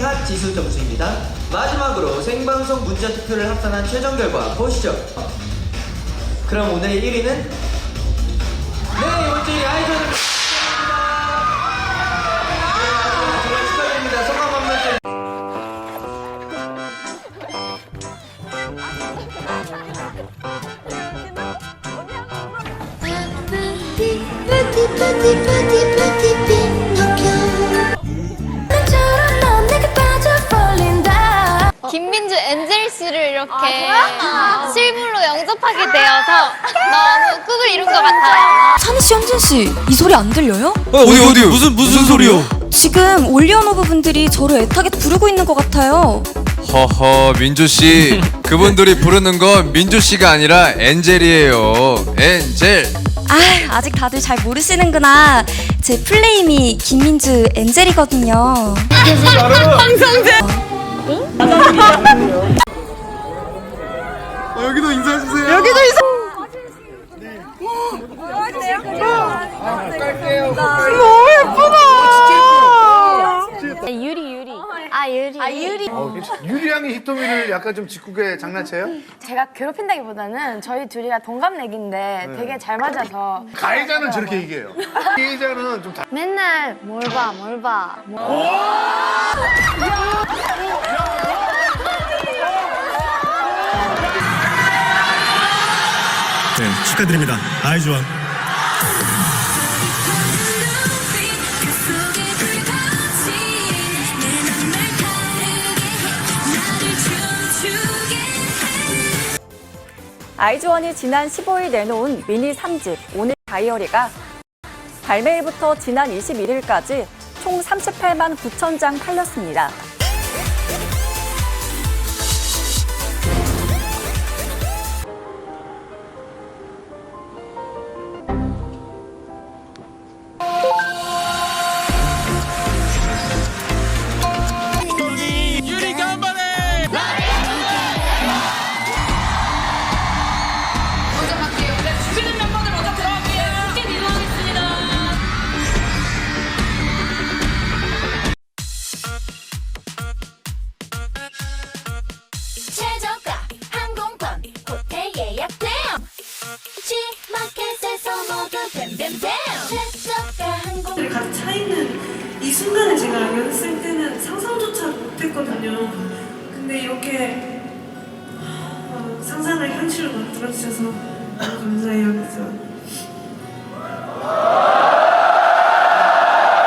핫 지수 점수입니다. 마지막으로 생방송 문자 투표를 합산한 최종 결과 보시죠. 그럼 오늘의 1위는 네, 주 아이돌 petit 이렇게 실물로 영접하게 되어서 너무 꿈을 이룬 것 같아요. 찬희 씨, 현진 씨, 이 소리 안 들려요? 어디 어디 무슨 무슨 소리요? 지금 올리언 오브 분들이 저를 애타게 부르고 있는 것 같아요. 허허 민주 씨 그분들이 부르는 건 민주 씨가 아니라 엔젤이에요. 엔젤. 아, 아직 다들 잘 모르시는구나. 제 플레임이 김민주 엔젤이거든요. 여기도 인사해 주세요. 여기도 있어. 유리 유리. 아 유리. 아 유리. 유리양이 히토미를 약간 좀 짓궂게 장난쳐요? 제가 괴롭힌다기보다는 저희 둘이가 동갑내기인데 되게 잘 맞아서 가해자는 저렇게 얘기해요. 피해자는 좀 다. 맨날 뭘 봐, 뭘 봐. 네, 축하드립니다. 아이즈원. 아이즈원이 지난 15일 내놓은 미니 3집 오늘 다이어리가 발매일부터 지난 21일까지 총 38만 9천 장 팔렸습니다. 제가 연습생 때는 상상조차 못했거든요. 근데 이렇게 어, 상상을 현실로 만들어주셔서 감사해요.